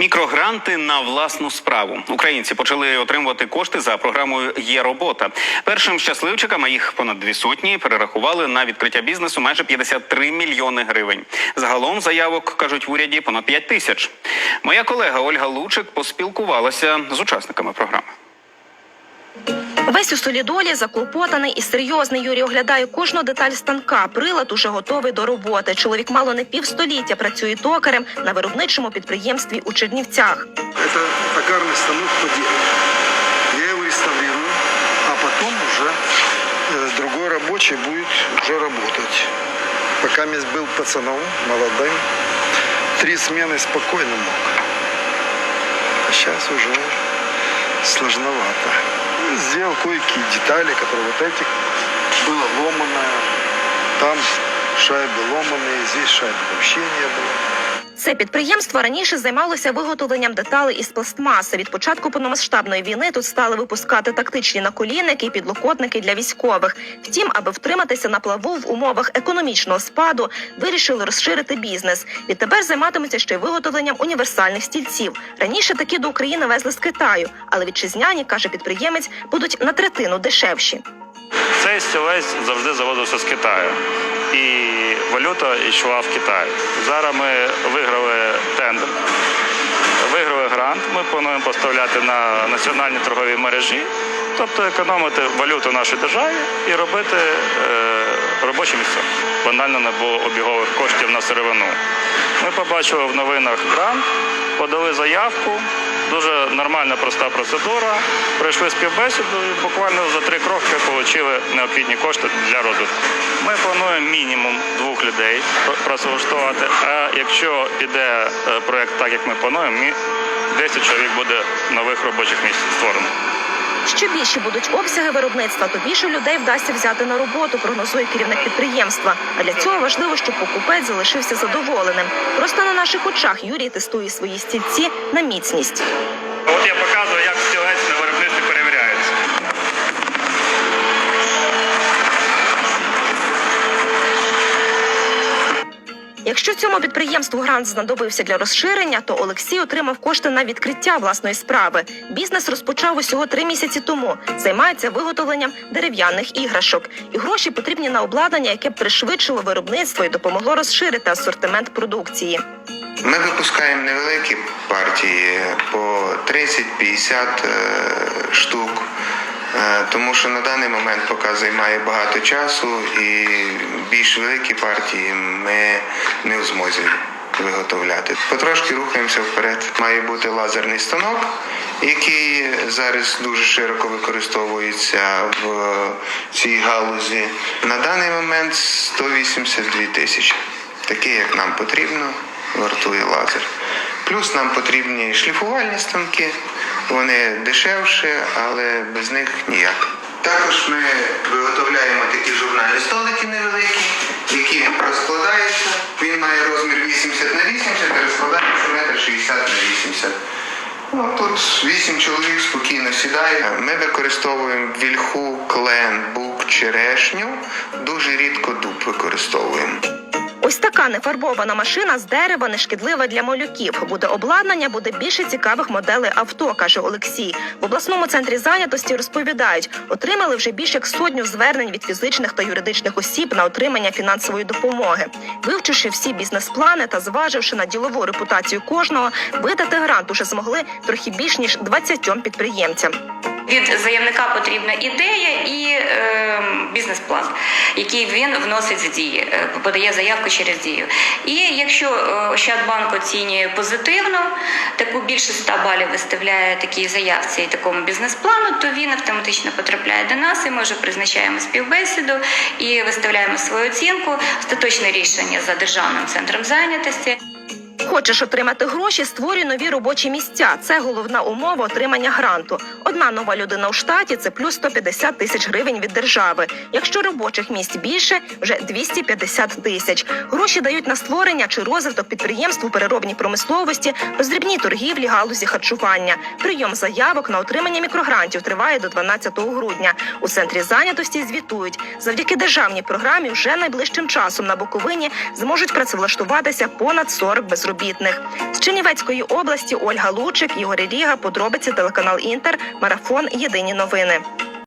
Мікрогранти на власну справу. Українці почали отримувати кошти за програмою Є робота. Першим щасливчикам, а їх понад дві сотні, перерахували на відкриття бізнесу майже 53 мільйони гривень. Загалом заявок кажуть в уряді понад 5 тисяч. Моя колега Ольга Лучик поспілкувалася з учасниками програми. Весь у солідолі заклопотаний і серйозний Юрій оглядає кожну деталь станка. Прилад уже готовий до роботи. Чоловік мало не півстоліття працює токарем на виробничому підприємстві у Чернівцях. Это токарный станок по дереву. Я его реставрирую, а потом уже э, другой рабочий будет уже работать. Пока я был пацаном, молодым, три смены спокойно мог. А сейчас уже сложновато. Ну, Сделал кое-какие детали, которые вот этих было ломаное. Там шайбы ломаные, здесь шайбы вообще не было. Це підприємство раніше займалося виготовленням деталей із пластмаси. Від початку повномасштабної війни тут стали випускати тактичні наколінники і підлокотники для військових. Втім, аби втриматися на плаву в умовах економічного спаду, вирішили розширити бізнес. Відтепер займатимуться ще й виготовленням універсальних стільців. Раніше такі до України везли з Китаю, але вітчизняні, каже підприємець, будуть на третину дешевші. Цей стілець завжди завозився з Китаю. І валюта йшла в Китай. Зараз ми виграли тендер, виграли грант. Ми плануємо поставляти на національні торгові мережі, тобто економити валюту нашій державі і робити е, робочі місця. Банально не було обігових коштів на сировину. Ми побачили в новинах грант, подали заявку. Дуже нормальна, проста процедура. Прийшли співбесіду і буквально за три кроки отримали необхідні кошти для розвитку. Ми плануємо мінімум двох людей пр- працевлаштувати. А якщо піде е, проект так, як ми плануємо, мі- 10 чоловік буде нових робочих місць створено. Що більші будуть обсяги виробництва, то більше людей вдасться взяти на роботу, прогнозує керівник підприємства. А для цього важливо, щоб покупець залишився задоволеним. Просто на наших очах Юрій тестує свої стільці на міцність. От я показую, як стілець на виробництві перевіряється. Якщо цьому підприємству грант знадобився для розширення, то Олексій отримав кошти на відкриття власної справи. Бізнес розпочав усього три місяці тому. Займається виготовленням дерев'яних іграшок. І гроші потрібні на обладнання, яке пришвидшило виробництво і допомогло розширити асортимент продукції. Ми випускаємо невеликі партії по 30-50 е, штук, тому що на даний момент поки займає багато часу і більш великі партії ми не в змозі виготовляти. Потрошки рухаємося вперед. Має бути лазерний станок, який зараз дуже широко використовується в цій галузі. На даний момент 182 тисячі. Такий, як нам потрібно, вартує лазер. Плюс нам потрібні шліфувальні станки, вони дешевші, але без них ніяк. Також ми виготовляємо такі журнальні столики невеликі, які розкладаються. Він має розмір 80 на 80 і розкладається метр 60 на 80. Ну, тут вісім чоловік спокійно сідає. Ми використовуємо вільху, клен, бук, черешню. Дуже рідко дуб використовуємо. Ось така нефарбована машина з дерева нешкідлива для малюків. Буде обладнання, буде більше цікавих моделей авто, каже Олексій. В обласному центрі зайнятості розповідають, отримали вже більш як сотню звернень від фізичних та юридичних осіб на отримання фінансової допомоги. Вивчивши всі бізнес-плани та зваживши на ділову репутацію кожного, видати грант уже змогли трохи більш ніж 20 підприємцям. Від заявника потрібна ідея і бізнес-план, який він вносить в дії, е, подає заявку через дію. І якщо е, Ощадбанк оцінює позитивно, таку більше 100 балів виставляє такій заявці і такому бізнес-плану, то він автоматично потрапляє до нас, і ми вже призначаємо співбесіду і виставляємо свою оцінку. Остаточне рішення за державним центром зайнятості. Хочеш отримати гроші, створюй нові робочі місця. Це головна умова отримання гранту. Одна нова людина у штаті це плюс 150 тисяч гривень від держави. Якщо робочих місць більше, вже 250 тисяч. Гроші дають на створення чи розвиток підприємств у переробній промисловості, роздрібній торгівлі, галузі харчування. Прийом заявок на отримання мікрогрантів триває до 12 грудня. У центрі зайнятості звітують, завдяки державній програмі вже найближчим часом на Буковині зможуть працевлаштуватися понад 40 безробітних безробітних. З Чернівецької області Ольга Лучик, Ігор Ріга, подробиці телеканал Інтер, марафон Єдині новини.